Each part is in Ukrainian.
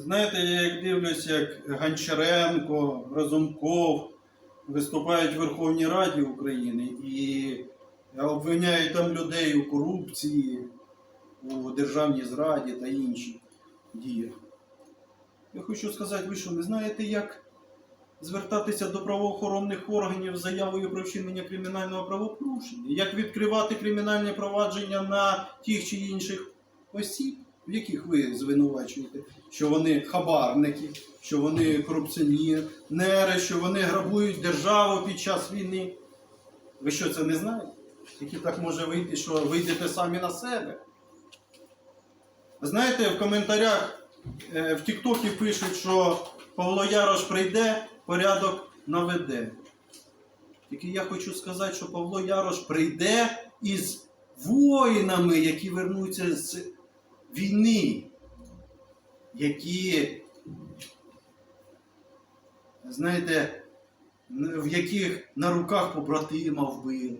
Знаєте, я як дивлюсь, як Гончаренко, Разумков виступають в Верховній Раді України і обвиняють там людей у корупції, у державній зраді та інші діях. Я хочу сказати, ви що, не знаєте, як звертатися до правоохоронних органів з заявою про вчинення кримінального правопорушення? Як відкривати кримінальне провадження на тих чи інших осіб, в яких ви звинувачуєте, що вони хабарники, що вони корупціонери, що вони грабують державу під час війни? Ви що це не знаєте? Тільки так може вийти, що вийдете самі на себе. Знаєте, в коментарях е, в Тіктокі пишуть, що Павло Ярош прийде, порядок наведе. Тільки я хочу сказати, що Павло Ярош прийде із воїнами, які вернуться з війни, які, знаєте, в яких на руках побратима вбили,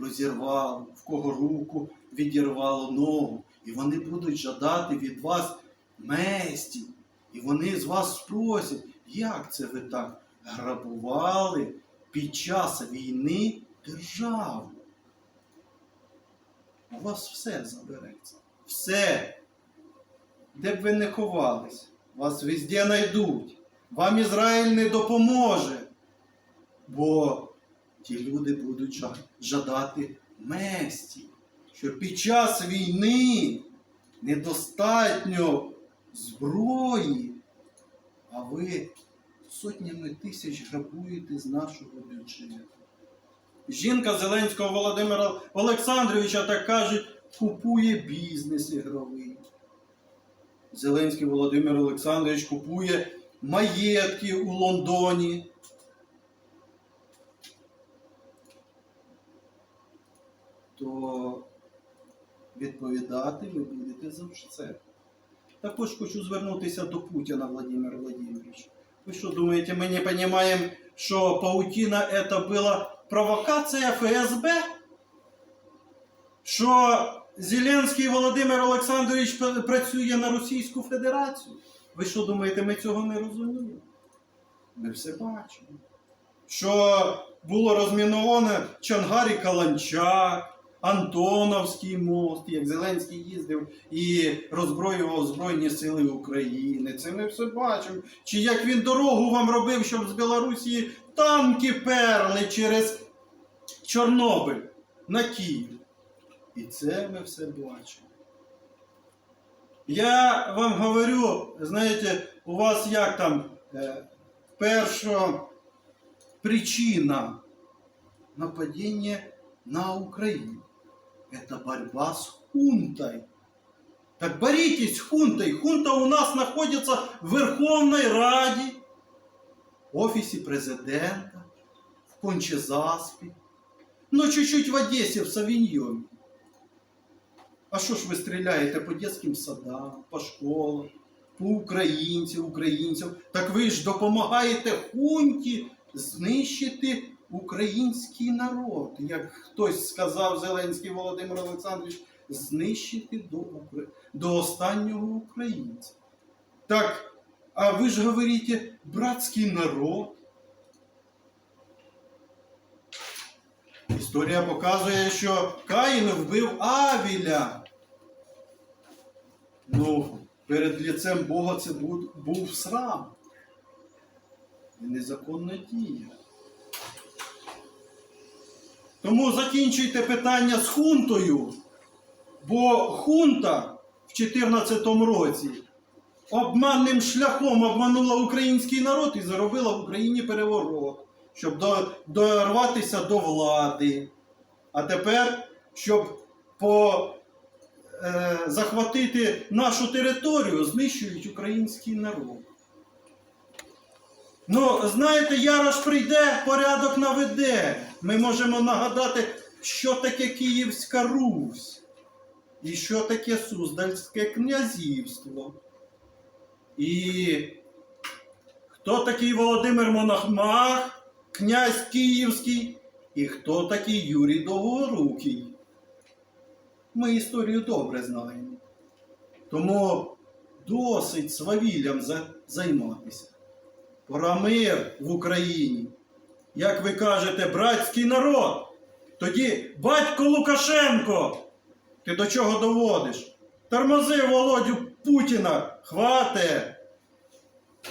розірвало, в кого руку відірвало ногу. І вони будуть жадати від вас мести. І вони з вас спросять, як це ви так грабували під час війни державу? У вас все забереться. Все. Де б ви не ховались, вас везде знайдуть. Вам Ізраїль не допоможе. Бо ті люди будуть жадати месті, що під час війни недостатньо зброї, а ви сотнями тисяч грабуєте з нашого бюджету. Жінка Зеленського Володимира Олександровича, так кажуть, купує бізнес ігровий. Зеленський Володимир Олександрович купує маєтки у Лондоні. То відповідати ви будете за все. Також хочу звернутися до Путіна Владимира Владимировича. Ви що думаєте, ми не розуміємо, що паутина це була провокація ФСБ? Що Зеленський Володимир Олександрович працює на Російську Федерацію? Ви що думаєте, ми цього не розуміємо? Ми все бачимо. Що було розміновано Чангарі Каланчак, Антоновський мост, як Зеленський їздив і роззброював Збройні Сили України. Це ми все бачимо. Чи як він дорогу вам робив, щоб з Білорусі танки перли через Чорнобиль на Київ. І це ми все бачимо. Я вам говорю, знаєте, у вас як там е, перша причина нападения на Украину. Это борьба с хунтой. Так боритесь с хунтой. Хунта у нас находится в Верховной Раді, в офісі президента, в Кончезаспі, ну чуть-чуть в Одесі, в Савіньйоні. А що ж ви стріляєте по дитячим садам, по школам, по українцям, українцям? Так ви ж допомагаєте хунті знищити український народ. Як хтось сказав Зеленський Володимир Олександрович, знищити до, до останнього українця. Так, а ви ж говорите, братський народ. Історія показує, що Каїн вбив Авіля. Ну, перед ліцем Бога це був, був срам. Незаконна дія. Тому закінчуйте питання з хунтою, бо хунта в 2014 році обманним шляхом обманула український народ і заробила в Україні переворот, щоб дорватися до влади. А тепер, щоб по, захватити нашу територію, знищують український народ. Ну, знаєте, Ярош прийде, порядок наведе. Ми можемо нагадати, що таке Київська Русь і що таке Суздальське князівство. І хто такий Володимир Монахмах, князь Київський, і хто такий Юрій Довгорукий. Ми історію добре знаємо. Тому досить свавіллям займатися. Пора мир в Україні. Як ви кажете, братський народ. Тоді батько Лукашенко. Ти до чого доводиш? Тормози Володю Путіна, хвате.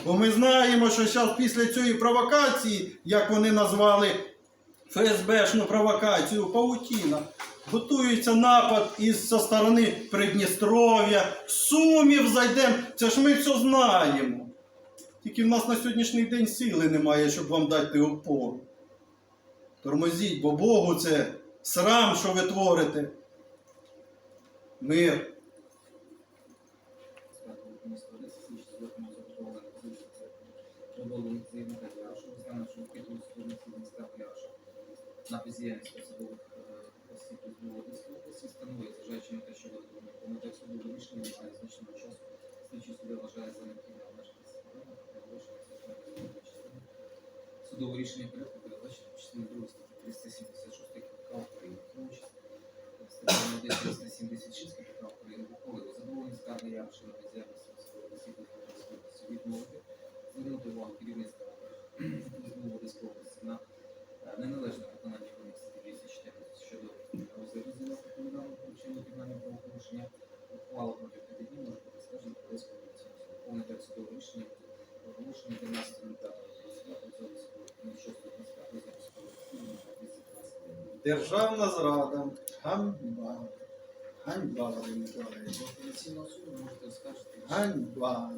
Бо ми знаємо, що зараз після цієї провокації, як вони назвали ФСБшну провокацію Паутіна, готується напад із со сторони Придністров'я, Сумів зайдемо. Це ж ми все знаємо. Тільки в нас на сьогоднішній день сили немає, щоб вам дати опору. Тормозіть, бо Богу це срам, що ви творите. Мир. На бездіяльність посадових Ізбулої області встановлює, зважаючи на те. Судове рішення порядку передбачено в частині 2 статті 376 КПК України. Тому стаття 376 Державна зрада. Ганьба. Ганьба, Вадим Миколаївич. Ганьба.